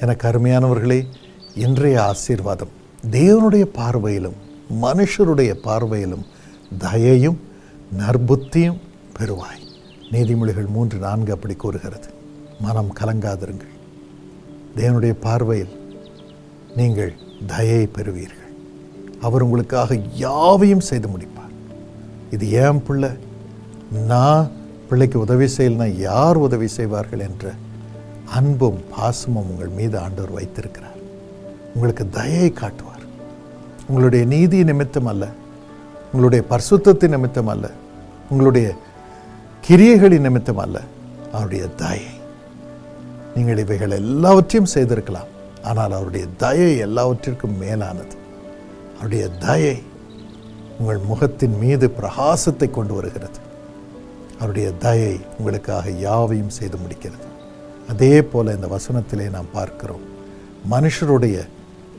எனக்கு அருமையானவர்களே இன்றைய ஆசீர்வாதம் தேவனுடைய பார்வையிலும் மனுஷருடைய பார்வையிலும் தயையும் நற்புத்தியும் பெறுவாய். நீதிமொழிகள் மூன்று நான்கு அப்படி கூறுகிறது. மனம் கலங்காதிருங்கள். தேவனுடைய பார்வையில் நீங்கள் தயை பெறுவீர்கள். அவர் உங்களுக்காக யாவையும் செய்து முடிப்பார். இது ஏன் பிள்ளை? நான் பிள்ளைக்கு உதவி செய்யலைன்னா யார் உதவி செய்வார்கள் என்ற அன்பும் பாசமும் உங்கள் மீது ஆண்டவர் வைத்திருக்கிறார். உங்களுக்கு தயை காட்டுவார். உங்களுடைய நீதி நிமித்தம் அல்ல உங்களுடைய பர்சுத்தத்தை நிமித்தம் அல்ல உங்களுடைய கிரியைகளின் நிமித்தம் அல்ல அவருடைய தயை. நீங்கள் இவைகள் எல்லாவற்றையும் செய்திருக்கலாம் ஆனால் அவருடைய தயை எல்லாவற்றிற்கும் மேலானது. அவருடைய தயை உங்கள் முகத்தின் மீது பிரகாசத்தை கொண்டு வருகிறது. அவருடைய தயை உங்களுக்காக யாவையும் செய்து முடிக்கிறது. அதே போல் இந்த வசனத்திலே நாம் பார்க்கிறோம். மனுஷருடைய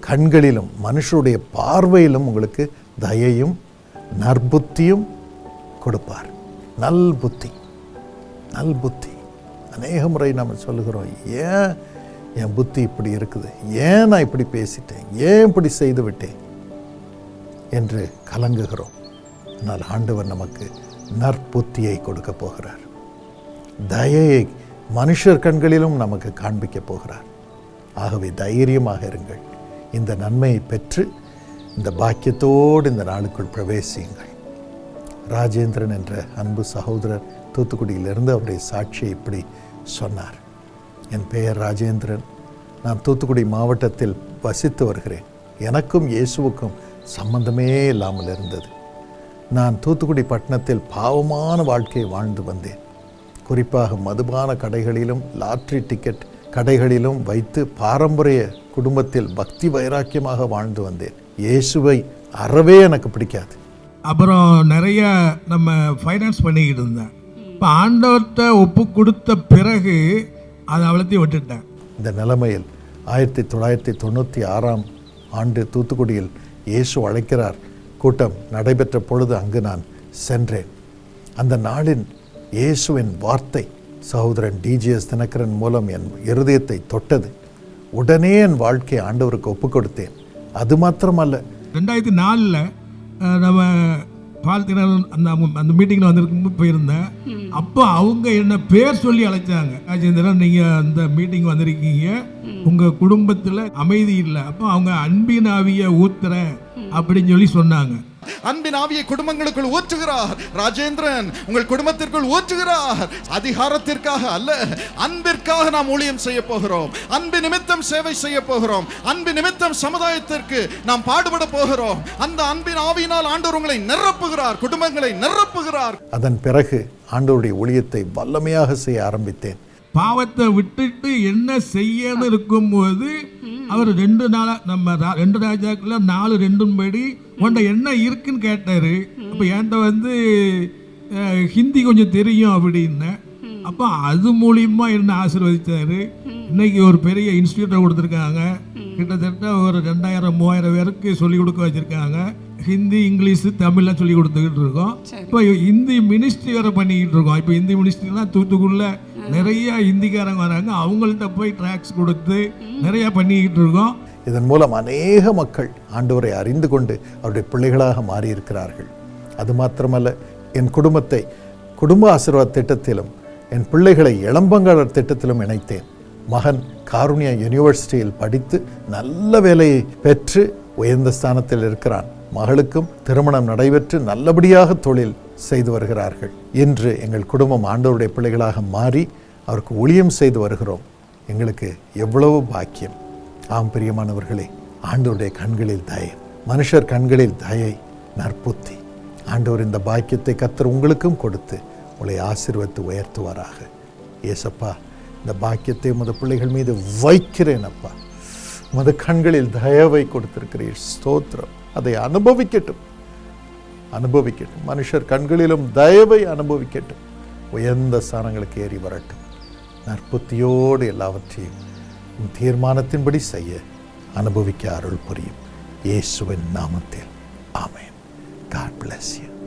கண்களிலும் மனுஷருடைய பார்வையிலும் உங்களுக்கு தயையும் நற்புத்தியும் கொடுப்பார். நல் புத்தி நல் புத்தி. அநேக முறை நம்ம சொல்லுகிறோம் ஏன் என் புத்தி இப்படி இருக்குது? ஏன் நான் இப்படி பேசிட்டேன்? ஏன் இப்படி செய்து விட்டேன்? என்று கலங்குகிறோம். ஆனால் ஆண்டவர் நமக்கு நற்புத்தியை கொடுக்க போகிறார். தயையை மனுஷர் கண்களிலும் நமக்கு காண்பிக்க போகிறார். ஆகவே தைரியமாக இருங்கள். இந்த நன்மையை பெற்று இந்த பாக்கியத்தோடு இந்த நாளுக்குள் பிரவேசியுங்கள். ராஜேந்திரன் என்ற அன்பு சகோதரர் தூத்துக்குடியிலிருந்து அவருடைய சாட்சியை இப்படி சொன்னார். என் பெயர் ராஜேந்திரன். நான் தூத்துக்குடி மாவட்டத்தில் வசித்து வருகிறேன். எனக்கும் இயேசுவுக்கும் சம்பந்தமே இல்லாமல் இருந்தது. நான் தூத்துக்குடி பட்டணத்தில் பாவமான வாழ்க்கையை வாழ்ந்து வந்தேன். குறிப்பாக மதுபான கடைகளிலும் லாட்ரி டிக்கெட் கடைகளிலும் வைத்து பாரம்பரிய குடும்பத்தில் பக்தி வைராக்கியமாக வாழ்ந்து வந்தேன். இயேசுவை அறவே எனக்கு பிடிக்காது. அப்புறம் நிறைய நம்ம ஃபைனான்ஸ் பண்ணிக்கிட்டு இருந்தேன். இப்போ ஆண்டவர்கிட்ட ஒப்பு கொடுத்த பிறகு அதை அவ்வளோத்தையும் விட்டுட்டேன். இந்த நிலைமையில் ஆயிரத்தி தொள்ளாயிரத்தி தொண்ணூற்றி ஆறாம் ஆண்டு தூத்துக்குடியில் இயேசு அழைக்கிறார். கூட்டம் நடைபெற்ற பொழுது அங்கு நான் சென்றேன். அந்த நாளின் இயேசுவின் வார்த்தை சகோதரன் டிஜிஎஸ் தினகரன் மூலம் என் இருதயத்தை தொட்டது. உடனே என் வாழ்க்கையை ஆண்டவருக்கு ஒப்பு கொடுத்தேன் அது மாத்திரமல்ல. ரெண்டாயிரத்தி நாலில் நம்ம பால்தினர் அந்த அந்த மீட்டிங்கில் வந்திருக்கும் போயிருந்தேன். அப்போ அவங்க என்ன பேர் சொல்லி அழைச்சாங்க. ராஜேந்திரன் நீங்கள் அந்த மீட்டிங் வந்திருக்கீங்க. உங்கள் குடும்பத்தில் அமைதி இல்லை. அப்போ அவங்க அன்பின் ஆவியை ஊத்துறேன். அப்படின்னு சொல்லி சொன்னாங்க. அன்பின் ஆவியை குடும்பங்களுக்குள் ஊற்றுகிறார். ராஜேந்திரன் உங்கள் குடும்பத்திற்குள் ஊற்றுகிறார். அதிகாரத்திற்காக அல்ல அன்பிற்காக நாம் ஊழியம் செய்ய போகிறோம். அன்பு நிமித்தம் சேவை செய்ய போகிறோம். அன்பு நிமித்தம் சமுதாயத்திற்கு நாம் பாடுபட போகிறோம். அந்த அன்பின் ஆவியினால் ஆண்டவர் உங்களை நிரப்புகிறார் குடும்பங்களை நிரப்புகிறார். அதன் பிறகு ஆண்டவருடைய ஊழியத்தை வல்லமையாக செய்ய ஆரம்பித்தேன். பாவத்தை விட்டுட்டு என்ன செய்யன்னு இருக்கும்போது அவர் ரெண்டு நாளா நம்ம ரெண்டு ராஜாக்குள்ள நாலு ரெண்டும் படி உன்ட என்ன இருக்குன்னு கேட்டாரு. அப்போ என்கிட்ட வந்து ஹிந்தி கொஞ்சம் தெரியும் அப்படின்னு. அப்போ அது மூலியமா என்ன ஆசீர்வதிச்சாரு. இன்னைக்கு ஒரு பெரிய இன்ஸ்டியூட்டை கொடுத்துருக்காங்க. கிட்டத்தட்ட ஒரு ரெண்டாயிரம் மூவாயிரம் பேருக்கு சொல்லி கொடுக்க வச்சிருக்காங்க. ஹிந்தி இங்கிலீஷ் தமிழ்லாம் சொல்லி கொடுத்துக்கிட்டு இருக்கோம். இப்போ ஹிந்தி மினிஸ்ட்ரி வேற பண்ணிக்கிட்டு இருக்கோம். இப்போ ஹிந்தி மினிஸ்ட்ரிலாம் தூத்துக்குள்ள நிறைய ஹிந்திக்காரங்க வராங்க. அவங்கள்ட்ட போய் ட்ராக்ஸ் கொடுத்து நிறைய பண்ணிக்கிட்டு இருக்கோம். இதன் மூலம் அநேக மக்கள் ஆண்டவரை அறிந்து கொண்டு அவருடைய பிள்ளைகளாக மாறியிருக்கிறார்கள். அது மாத்திரமல்ல என் குடும்பத்தை குடும்ப ஆசீர்வாத திட்டத்திலும் என் பிள்ளைகளை இளம்பங்காளர் திட்டத்திலும் இணைத்தேன். மகன் காருண்யா யூனிவர்சிட்டியில் படித்து நல்ல வேலையை பெற்று உயர்ந்த ஸ்தானத்தில் இருக்கிறான். மகளுக்கும் திருமணம் நடைபெற்று நல்லபடியாக தொழில் செய்து வருகிறார்கள். இன்று எங்கள் குடும்பம் ஆண்டவருடைய பிள்ளைகளாக மாறி அவருக்கு ஒளியம் செய்து வருகிறோம். எங்களுக்கு எவ்வளவு பாக்கியம். ஆம் பிரியமானவர்களே ஆண்டவருடைய கண்களில் தயை மனுஷர் கண்களில் தயை நற்புத்தி. ஆண்டவர் இந்த பாக்கியத்தை கத்தர் உங்களுக்கும் கொடுத்து உங்களை ஆசீர்வத்து உயர்த்துவாராக. ஏசப்பா இந்த பாக்கியத்தை உமது பிள்ளைகள் மீது வைக்கிறேன் அப்பா. உமது கண்களில் தயவை கொடுத்திருக்கிறீர். ஸ்தோத்திரம். அதை அனுபவிக்கட்டும். அனுபவிக்கட்டும். மனுஷர் கண்களிலும் தயவை அனுபவிக்கட்டும். உயர்ந்த ஸ்தானங்களுக்கு ஏறி வரட்டும். நற்புத்தியோடு எல்லாவற்றையும் உன் தீர்மானத்தின்படி செய்ய அனுபவிக்க அருள் புரியும். இயேசுவின் நாமத்தில். ஆமென். God bless you.